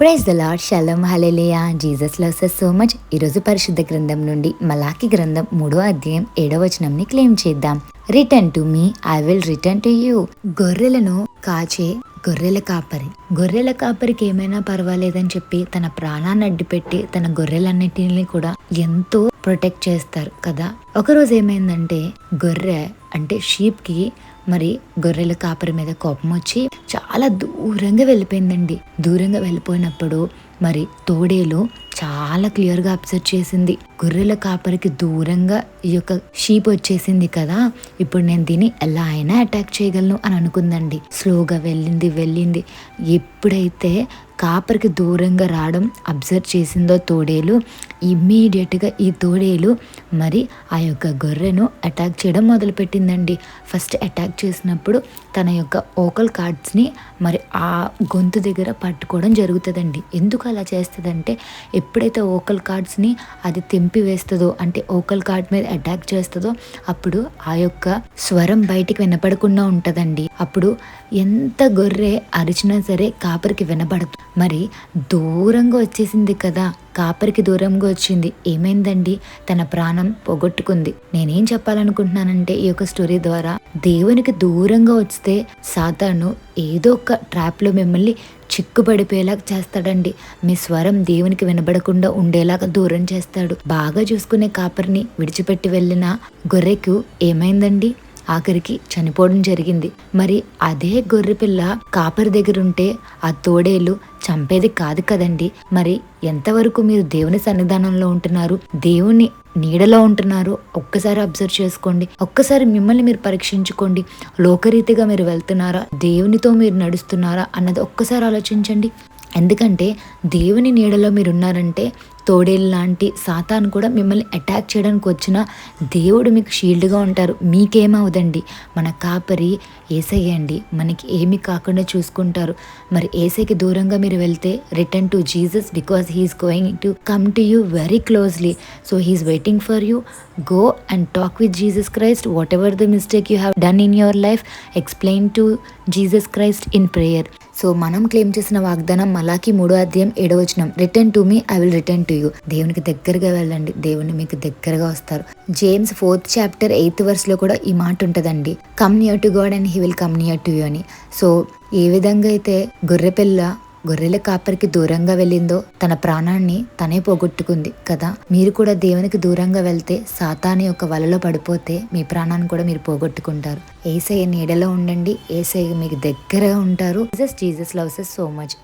Praise the lord shalom hallelujah Jesus loves so much ఈరోజు పరిశుద్ధ గ్రంథం నుండి మలాకి గ్రంథం మూడో అధ్యాయం ఏడవ వచనంని క్లెయిమ్ చేద్దాం. Return to me I will return to you గొర్రెలను కాచే గొర్రెల కాపరి. గొర్రెల కాపరికి ఏమైనా పర్వాలేదని చెప్పి తన ప్రాణాన్ని అడ్డుపెట్టి తన గొర్రెలన్నిటిని కూడా ఎంతో ప్రొటెక్ట్ చేస్తారు కదా. ఒకరోజు ఏమైందంటే గొర్రె అంటే షీప్కి మరి గొర్రెల కాపరి మీద కోపం వచ్చి చాలా దూరంగా వెళ్ళిపోయిందండి. దూరంగా వెళ్ళిపోయినప్పుడు మరి తోడేలు చాలా క్లియర్గా అబ్జర్వ్ చేసింది. గొర్రెల కాపరికి దూరంగా ఈ యొక్క షీప్ వచ్చేసింది కదా ఇప్పుడు నేను దీన్ని ఎలా అయినా అటాక్ చేయగలను అని అనుకుందండి. స్లోగా వెళ్ళింది వెళ్ళింది. ఎప్పుడైతే కాపరికి దూరంగా రావడం అబ్జర్వ్ చేసిందో తోడేలు ఇమ్మీడియట్గా ఈ తోడేలు మరి ఆ యొక్క గొర్రెను అటాక్ చేయడం మొదలుపెట్టిందండి. ఫస్ట్ అటాక్ చేసినప్పుడు తన యొక్క ఓకల్ కార్డ్స్ని మరి ఆ గొంతు దగ్గర పట్టుకోవడం జరుగుతుందండి. ఎందుకు అలా చేస్తుందంటే ఎప్పుడైతే ఓకల్ కార్డ్స్ని అది తెంపి వేస్తుందో అంటే ఓకల్ కార్డ్ మీద అటాక్ చేస్తుందో అప్పుడు ఆ యొక్క స్వరం బయటికి వినపడకుండా ఉంటుందండి. అప్పుడు ఎంత గొర్రె అరిచినా సరే కాపరికి వినపడదు మరి దూరంగా వచ్చేసింది కదా. కాపరికి దూరంగా వచ్చింది. ఏమైందండి? తన ప్రాణం పోగొట్టుకుంది. నేనేం చెప్పాలనుకుంటున్నానంటే ఈ యొక్క స్టోరీ ద్వారా దేవునికి దూరంగా వస్తే సాతాను ఏదో ఒక ట్రాప్లో మిమ్మల్ని చిక్కుపడిపోయేలాగా చేస్తాడండి. మీ స్వరం దేవునికి వినబడకుండా ఉండేలాగా దూరం చేస్తాడు. బాగా చూసుకునే కాపరిని విడిచిపెట్టి వెళ్ళిన గొర్రెకు ఏమైందండి? ఆఖరికి చనిపోవడం జరిగింది. మరి అదే గొర్రెపిల్ల కాపరి దగ్గర ఉంటే ఆ తోడేలు చంపేది కాదు కదండి. మరి ఎంతవరకు మీరు దేవుని సన్నిధానంలో ఉంటున్నారు? దేవుని నీడలో ఉంటున్నారు ఒక్కసారి అబ్జర్వ్ చేసుకోండి. ఒక్కసారి మిమ్మల్ని మీరు పరీక్షించుకోండి. లోకరీతిగా మీరు వెళ్తున్నారా? దేవునితో మీరు నడుస్తున్నారా? అన్నది ఒక్కసారి ఆలోచించండి. ఎందుకంటే దేవుని నీడలో మీరు ఉన్నారంటే తోడేలు లాంటి సాతాను కూడా మిమ్మల్ని అటాక్ చేయడానికి వచ్చిన దేవుడు మీకు షీల్డ్గా ఉంటారు. మీకేమవుదండి మన కాపరి ఏసయ్యండి మనకి ఏమి కాకుండా చూసుకుంటారు. మరి ఏసైకి దూరంగా మీరు వెళ్తే return to Jesus because he's going to come to you very closely so he's waiting for you go and talk with Jesus Christ whatever the mistake you have done in your life explain to Jesus Christ in prayer so మనం claim చేసిన వాగ్దానం Malachi మూడో అధ్యాయం ఏడవచనం return to me I will return to you దేవునికి దగ్గరగా వెళ్ళండి. దేవుని మీకు దగ్గరగా వస్తారు. జేమ్స్ ఫోర్త్ చాప్టర్ ఎయిత్ వర్స్లో కూడా ఈ మాట ఉంటుందండి. Come near to God and he will come near to you అని. సో ఏ విధంగా అయితే గొర్రెపిల్ల గొర్రెల కాపరికి దూరంగా వెళ్ళిందో తన ప్రాణాన్ని తనే పోగొట్టుకుంది కదా. మీరు కూడా దేవునికి దూరంగా వెళ్తే సాతాని యొక్క వలలో పడిపోతే మీ ప్రాణాన్ని కూడా మీరు పోగొట్టుకుంటారు. ఏసఐ నీడలో ఉండండి. ఏసఐ మీకు దగ్గరగా ఉంటారు. Jesus Jesus loves so much